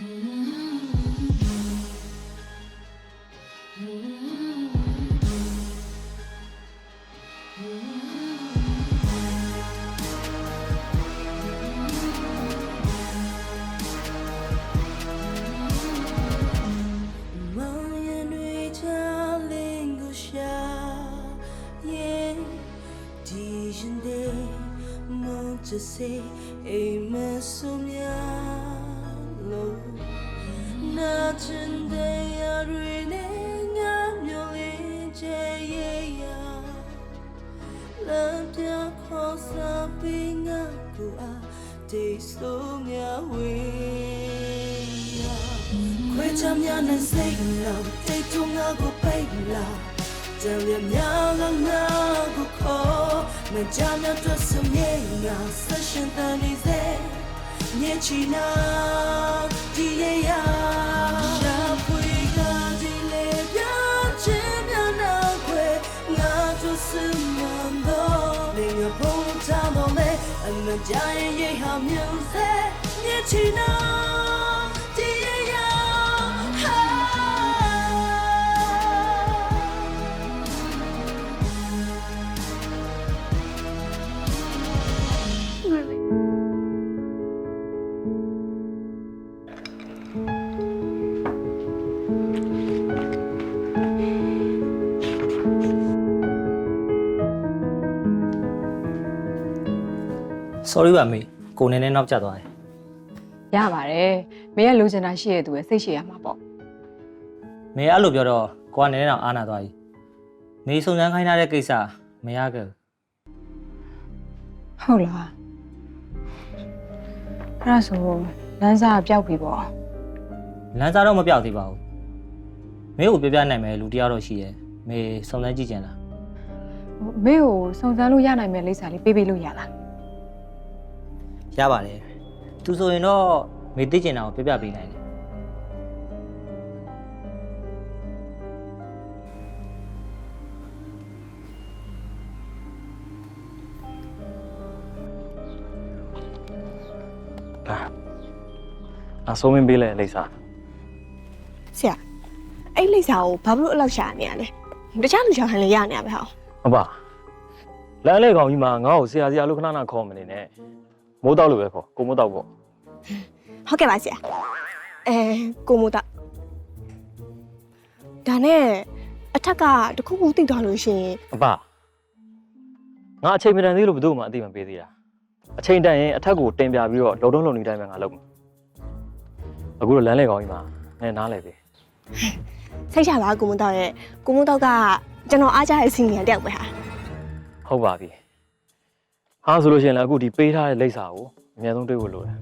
မောင်ရင်တွေချလ င်းကိုရှာရဲ့ဒီရင်တွေမုန်းချစေအိမ်မဆုံများလို့နာချင်တဲ့ရတွေနဲ့ငါမျိုးလေးချေရဲ့ရလမ်းပြခေါ်စားပြီးငါကိုအားတေးဆိုးများဝေးရခွေချမ်းများနဲ့စိတ်လောတိတ်ထုံငါကိုပိတ်လာကြံရ များကငါကိုခေါ်မကြမ်းများတွေ့စမြေငါဆက်ရှင်တန်နေစေညချီနာဒီရရရှာဖွေကဒီလေပြချင်များနာခွေငါတို့စမန်တော့နေငါပုံချတော့လေအမကြရင်ရဟာမျိုးစေညချီနာ sorry ပါမေကိုနေနဲ့နောက်ကျသွားတယ်ရပါတယ်မင်းကလိုချင်တာရှိရတဲ့သူပဲစိတ်ရှည်ရမှာပေါ့မေအဲ့လိုပြောတော့ကိုကနေနဲ့တော့အားနာသွားပြီမေစုံစမ်းခိုင်းထားတဲ့ကိစ္စမရခဲ့ဘူးဟုတ်လားအဲ့ဒါဆိုလမ်းစာပျောက်ပြီပေါ့လမ်းစားတော့မပြောက်သေးပါဘူးမေကိုပြပြနိုင်မယ်လူတစ်ယောက်တော့ရှိတယ်မေစုံစမ်းကြည့်ကြလားမင်းကိုစုံစမ်းလို့ရနိုင်မယ့်လိပ်စာလေးပေးပေးလို့ရလား ရပါတယ်သူဆိုရင်တော့မေသိကျင်တာကိုပြပြပေးနိုင်တယ်ဒါအဆုံးမင်းပေးလဲလိမ့်စာဆရာအဲ့လိပ်စာကိုဘာလို့အဲ့လောက်ရှာနေရလဲတခြားလူရှာဟန်လည်းရနေရပဲဟောဟုတ်ပါလမ်းလေကောင်ကြီးမှာငါ့ကိုဆရာဆရာလို့ခဏခဏခေါ်မနေနဲ့ မိုးတောက်လို့ပဲခေါ်ကိုမိုးတောက်ပေါ့ဟုတ်ကဲ့ပါဆရာအဲကိုမိုးတာဒါနဲ့အထက်ကတခုခုသိသွားလို့ရှိရင်အပငါအချိန်မတန်သေးလို့ဘယ်သူမှအသိမပေးသေးတာအချိန်တန်ရင်အထက်ကိုတင်ပြပြီးတော့လုံတုံးလုံနေတိုင်းပဲငါလုပ်မှာအခုတော့လမ်းလေကောင်ကြီးမှာနည်းနားလဲပြီစိတ်ချပါကိုမိုးတော့ရဲ့ကိုမိုးတော့ကကျွန်တော်အားကြတဲ့စီနီယံတယောက်ပဲဟာဟုတ်ပါပြီ ဟာဆိုလို့ရှိရင်လည်းအခုဒီပေးထားတဲ့လိပ်စာကိုအများဆုံးတွေးဖို့လိုတယ်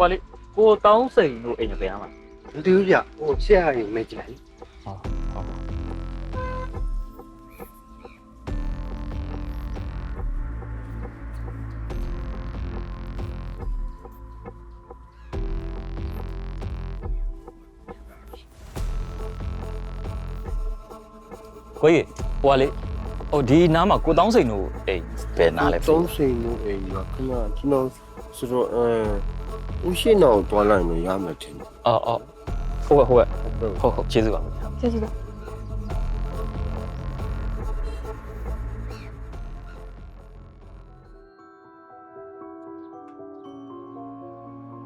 ဟိုလေကိုတောင်းစိန်တို့အိမ်ပြန်မှာမသိဘူးဗျဟိုချက်ရရင်မဲကြတယ်ဟုတ်ဟုတ်ပါကိုကြီးဟိုလေ ဟိုဒီနားမှာကိုတောင်းစိန်တို့အိမ်ဘယ်နားလဲသုံးစိန်လို့အိမ်ကခဏကျွန်တော်ဆိုတော့အဲဦးရှိနောင်တွားလိုက်မရမယ်ထင်တယ်အော်အော်ဟုတ်ကဲ့ဟုတ်ကဲ့ဟုတ်ဟုတ်ကျေးဇူးပါခင်ဗျာကျေးဇူးပါ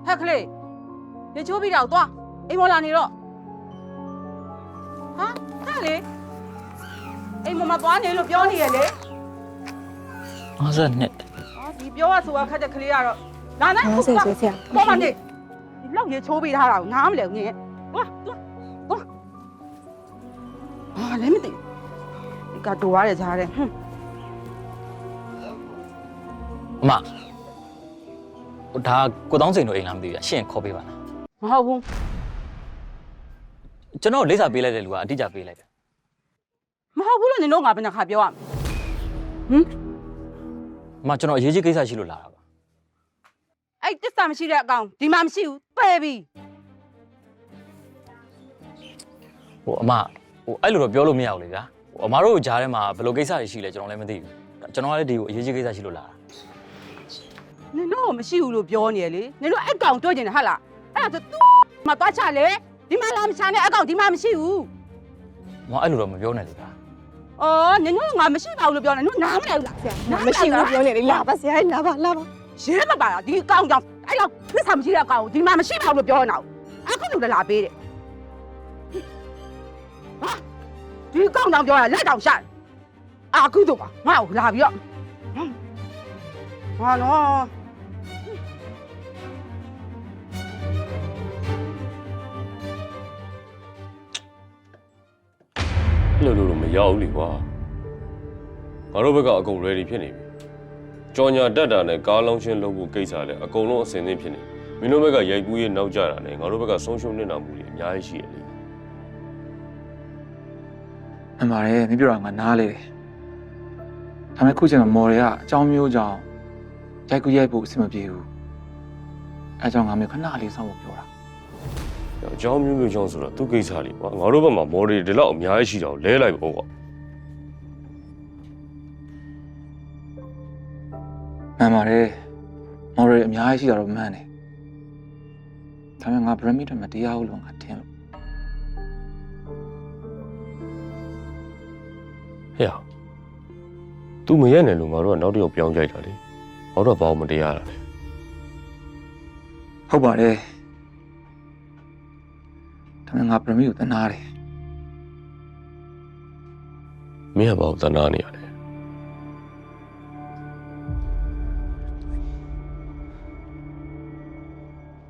ဟက်ကလေးရေချိုးပြီးတော့သွားအိမ်မော်လာနေတော့ဟာဟာလေ အိမ်မော်မှာသွားနေလို့ပြောနေရလေ52ဟာဒီပြောရဆိုရခက်တဲ့ကလေးကတော့လာနိုင်50ဆိုဆရာပေါ်ပါနေဒီလောက်ရေချိုးပြီးထားတာကိုနားမလဲဘူးနင်သွားသွားသွားဟာလည်းမသိဒီကတူရတယ်ကြားတယ်ဟွန်းအမဟိုဒါကိုတောင်းစိန်တို့အိမ်လားမသိဘူးရှင့်ခေါ်ပေးပါလားမဟုတ်ဘူးကျွန်တော်လိပ်စာပေးလိုက်တဲ့လူကအတိအကျပေးလိုက်တယ် မဟုတ်ဘူးလို့နင်တို့ငါဘယ်နှခါပြောရမလဲဟမ်အမကျွန်တော်အရေးကြီးကိစ္စရှိလို့လာတာပါအဲ့တစ္ဆာမရှိတဲ့အကောင်ဒီမှာမရှိဘူးပယ်ပြီဟိုအမဟိုအဲ့လိုတော့ပြောလို့မရဘူးလေဗျာဟိုအမတို့ကြားထဲမှာဘယ်လိုကိစ္စတွေရှိလဲကျွန်တော်လည်းမသိဘူးကျွန်တော်ကလည်းဒီကိုအရေးကြီးကိစ္စရှိလို့လာတာနင်တို့မရှိဘူးလို့ပြောနေရလေနင်တို့အဲ့ကောင်တွေ့ကျင်တယ်ဟာလားအဲ့ဒါဆိုသူမသွားချလေဒီမှာလာမချနဲ့အဲ့ကောင်ဒီမှာမရှိဘူးမအဲ့လိုတော့မပြောနဲ့လေဗျာ အော်နင်တို့ငါမရှိပါဘူးလို့ပြောနေနင်တို့နားမလဲဘူးလားဆရာမရှိဘူးပြောနေလေလာပါဆရာလာပါလာပါရဲမပါလားဒီကောင်ကြောင့်အဲ့လောက်သစ္စာမရှိတဲ့ကောင်ကိုဒီမှာမရှိပါဘူးလို့ပြောနေတာအခုလို့လာပေးတယ်ဟာဒီကောင်ကြောင့်ပြောရလက်တောင်ရှာအခုတော့ပါငါ့ကိုလာပြီးတော့ဟာနော် လိုလို့မရဘူးလေကွာငါတို့ဘက်ကအကုန် ready ဖြစ်နေပြီကြော်ညာတက်တာနဲ့ကားလောင်းချင်းလုပ်ဖို့ကိစ္စလည်းအကုန်လုံးအစင်သင့်ဖြစ်နေမင်းတို့ဘက်ကရိုက်ကူးရေးနောက်ကျတာနဲ့ငါတို့ဘက်ကဆုံးရှုံးနေတာမှုတွေအများကြီးရှိရလေမှန်ပါတယ်မင်းပြောတာငါနားလေတယ်ဒါပေမဲ့ခုချိန်မှာမော်တွေကအကြောင်းမျိုးကြောင့်ရိုက်ကူးရိုက်ဖို့အဆင်မပြေဘူးအဲကြောင့်ငါမျိုးခဏလေးစောင့်ဖို့ပြောတာ အကြောင်းမျိုးမျိုးကြောင့်ဆိုတော့သူကိစ္စလေးကွာငါတို့ဘက်မှာမော်ဒယ်ဒီလောက်အများကြီးရှိတာကိုလဲလိုက်ပေါ့ကွာမှန်ပါတယ်မော်တွေအများကြီးရှိတာတော့မှန်တယ်ဒါပေမဲ့ငါဗရမီတွေမှာတရားဟုတ်လို့ငါထင်လို့ဟဲ့ तू မရက်နဲ့လို့ငါတို့ကနောက်တစ်ယောက်ပြောင်းကြိုက်တာလေငါတို့ကဘာလို့မတရားတာလဲဟုတ်ပါတယ်ဒါပေ မဲ့ငါဗရမီကိုတနာတယ်မင်းကဘာလို့သနာနေရလဲ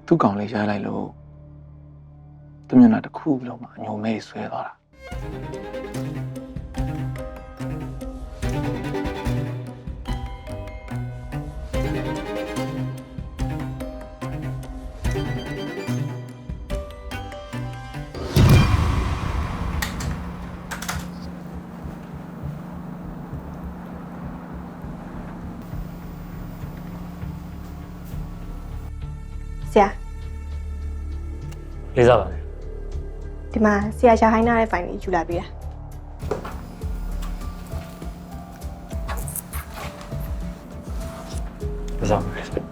သူ့ကောင်လေးရိုက်လိုက်လို့သူမျက်နှာတစ်ခုလုံးမှာအညုံမဲဆွဲသွားတာ လေးစားပါမယ်ဒီမှာဆရာရှာခိုင်းထားတဲ့ဖိုင်လေးယူလာပေးတာလေးစားပါမယ်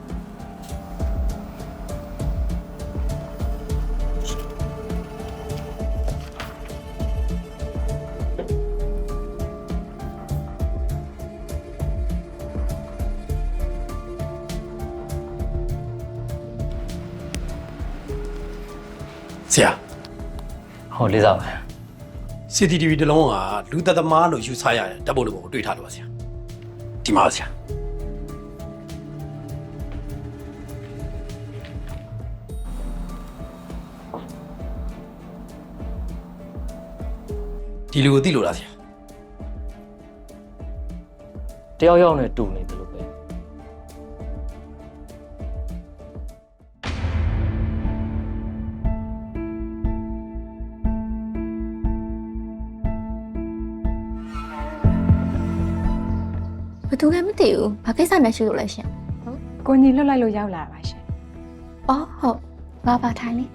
ဆရာဟောလေးစားပါမယ် CCTV တစ်လုံးကလူသက်သမားလို့ယူဆရတယ်တပ်ဖို့လို့ပုံတွေ့ထားလို့ပါဆရာဒီမှာပါဆရာဒီလူကိုသိလို့လားဆရာတယောက်ယောက်နဲ့တူနေတယ်လို့ သူလည်းမသိဘူး။ဘာကိစ္စနဲ့ရှိလို့လဲရှင်ကိုညီလွတ်လိုက်လို့ရောက်လာပါရှင်။အော်ဟုတ်။ဘာပါထိုင်လေ။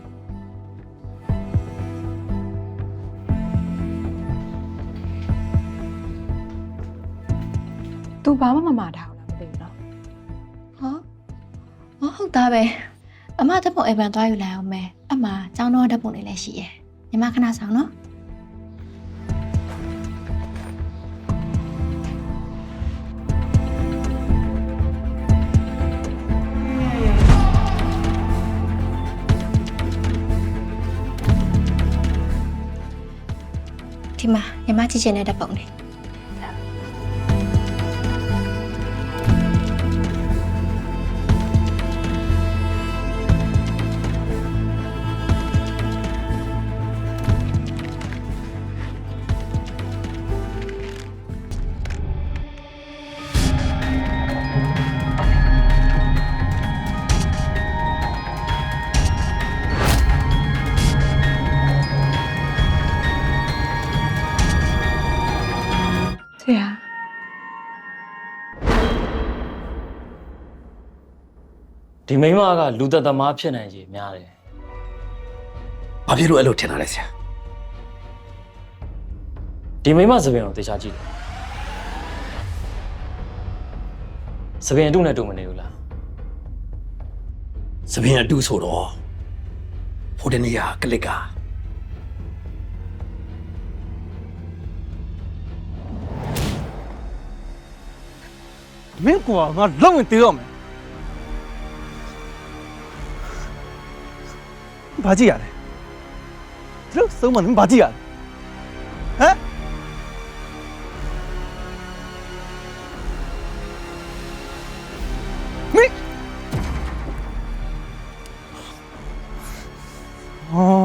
तू ဘာမှမမထားဘူးလားမသိဘူးနော်။ဟော။ဟောဟုတ်သားပဲ။အမဓာတ်ပုံအိမ်ပန်သွားယူလိုက်အောင်မယ်။အမကျောင်းတော်ဓာတ်ပုံလေးလည်းရှိရဲ့။ညီမခဏဆောင်နော်။ ဒီမှာညီမကြည့်ချင်တဲ့တက်ပုံလေး ရာဒီမိန်းမကလူသက်သမားဖြစ်နိုင်ကြီးများတယ်ဘာဖြစ်လို့အဲ့လိုထင်တာလဲဆရာဒီမိန်းမသပင်ကိုတေချာကြည့်တယ်သပင်အတုနဲ့တူမနေဘူးလားစပင်းအတူဆိုတော့ဟိုတနေ့ကကလစ်က မင်းကွာငါလုံးဝင်သေးတော့မယ်ဘာကြည့်ရလဲဒီလိုစုံမလို့ဘာကြည့်ရလဲဟမ်မင်းအော်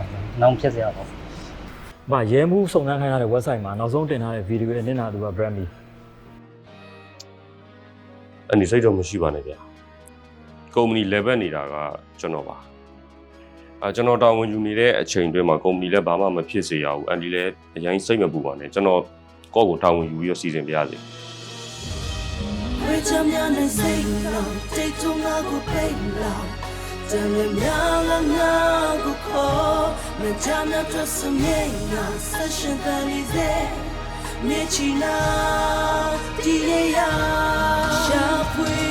င်းပါဘူးနောင်ဖြစ်စရာပေါ့။ဗာရဲမှုစုံစမ်းခိုင်းရတဲ့ website မှာနောက်ဆုံးတင်ထားတဲ့ဗီဒီယိုရဲ့နင်နာသူက brand me အဲ့ဒီစိတ်တော့မရှိပါနဲ့ဗျာကုမ္ပဏီ level နေတာကကျွန်တော်ပါအာကျွန်တော်တာဝန်ယူနေတဲ့အချိန်တွင်းမှာကုမ္ပဏီလည်းဘာမှမဖြစ်စေရဘူးအန်ဒီလည်းအရင်စိတ်မပူပါနဲ့ကျွန်တော်ကော့ကိုတာဝန်ယူပြီးတော့စီစဉ်ပြရစီ Richard Mian and Sing Long, take to Mago Pay Long, tell him Mian and Mago Call. Me jam na to sumienia Session Belize Mieci na Dileja Siapły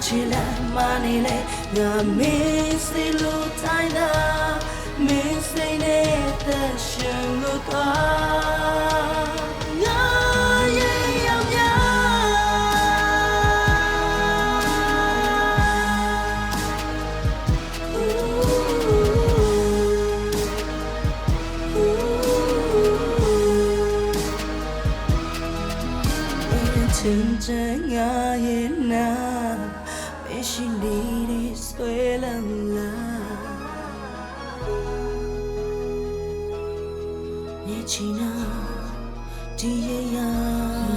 not you like money lay, na miss the look time da, miss the net the shun look ah. Yeah, yeah, yeah, yeah. Ooh, ooh. 真正爱也难，没心里 All she needed is love, love. Nechina, diya.